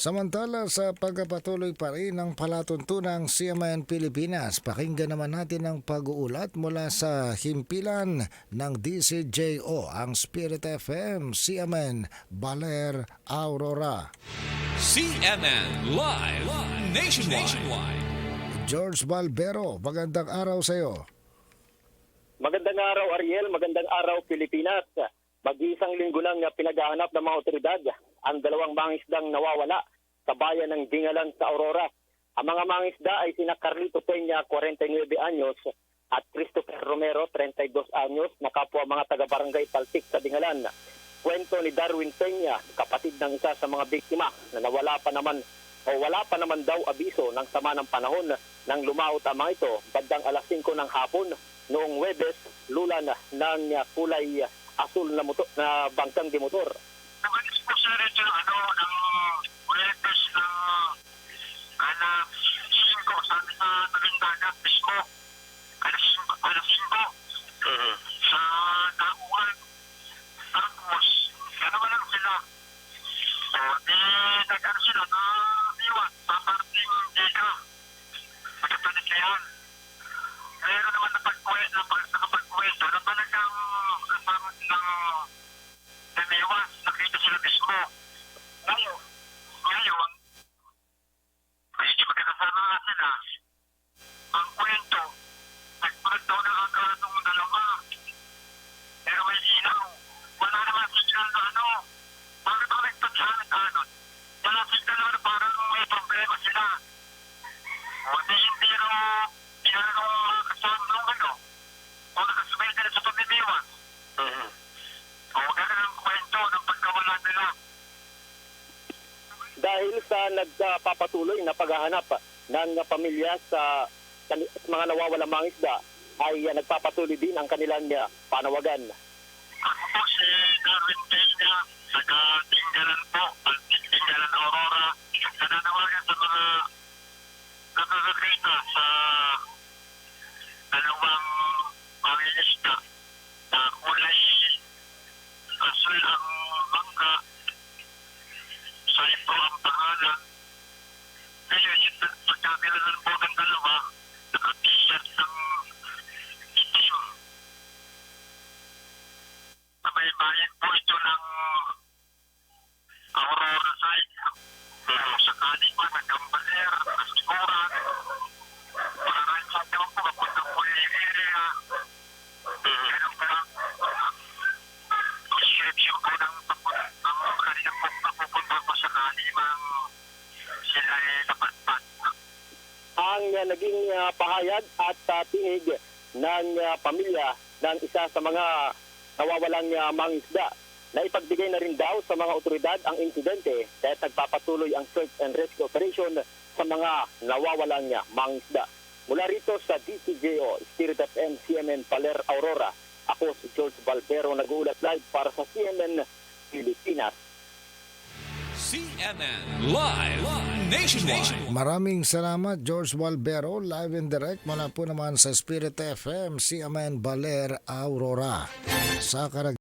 Samantala sa pagpapatuloy pa rin ng palatuntunang CMN Pilipinas, pakinggan naman natin ang pag-uulat mula sa himpilan ng DCJO, ang Spirit FM, CMN Baler Aurora. CNN Live Nationwide. George Balbero, magandang araw sa iyo. Magandang araw Ariel, magandang araw Pilipinas. Mag-iisang linggo lang na pinaghahanap ng mga otoridad ang dalawang mangisdang nawawala sa bayan ng Dingalan sa Aurora. Ang mga mangisda ay sina Carlito Peña, 49 anyos, at Christopher Romero, 32 anyos, na kapwa mga taga-barangay Paltik sa Dingalan. Kwento ni Darwin Peña, kapatid ng isa sa mga biktima na nawala pa naman o wala pa naman daw abiso ng sama ng panahon nang lumaot ang mga ito bandang alas 5 ng hapon noong Webes, lulan ng kulay asul na, motor, na bangkang di motor. Nag-alis po sila rito ng ano, alas 5, sabi sa tabing dagat mismo. Alas 5, alas 5. Sa Daguan. Tapos, gano'n lang sila. O, di, nag-ano sila, na iwan sa parting. Magkapanikayan. Meron naman napagkwento, nakapagkwento mismo. Ngayon, ngayon, medyo magkakasama nga sila. Ang kwento, nagparat daw ng akala ng dalawa. Pero may ilaw. Wala naman signal na ano. Bakit ba nagtatsahan ng kanon? Wala signal na ano, may problema sila. O di hindi ro, inano nung kasama ng ano. O Dahil sa nagpapatuloy na paghahanap ng pamilya sa mga nawawalang mangisda ay uh, nagpapatuloy din ang kanilang uh, panawagan. Ako po si Darwin Peña, taga Tinggalan po, Altik Tinggalan Aurora. Nananawagan sa mga nakakakita sa dalawang mangingisda na kulay asul ang bangka, Saito ang pangalan. Ngayon, yung pagkakilalan po ng dalawa, naka-t-shirt ng itim. Bayan po ito ng Aurora side. Uh, sa kanin pa, nagkambaler, nasiguran. Parang sa daw po, kapunta po yung area. Ganun pa lang. Review ko ng papun- ang kanina po papupunta ko sa kalimang sila ay napatpat. ang uh, naging uh, pahayag at uh, tinig ng uh, pamilya ng isa sa mga nawawalang uh, mangisda na ipagbigay na rin daw sa mga otoridad ang insidente dahil nagpapatuloy ang search and rescue operation sa mga nawawalang mangisda. Mula rito sa DCJO, Spirit FM, CMN Paler Aurora, ako si George Balbero nag-uulat live para sa CNN Pilipinas. CNN Live Nationwide. Maraming salamat George Balbero, live and direct mula po naman sa Spirit FM, CMN Baler Aurora. Sa karag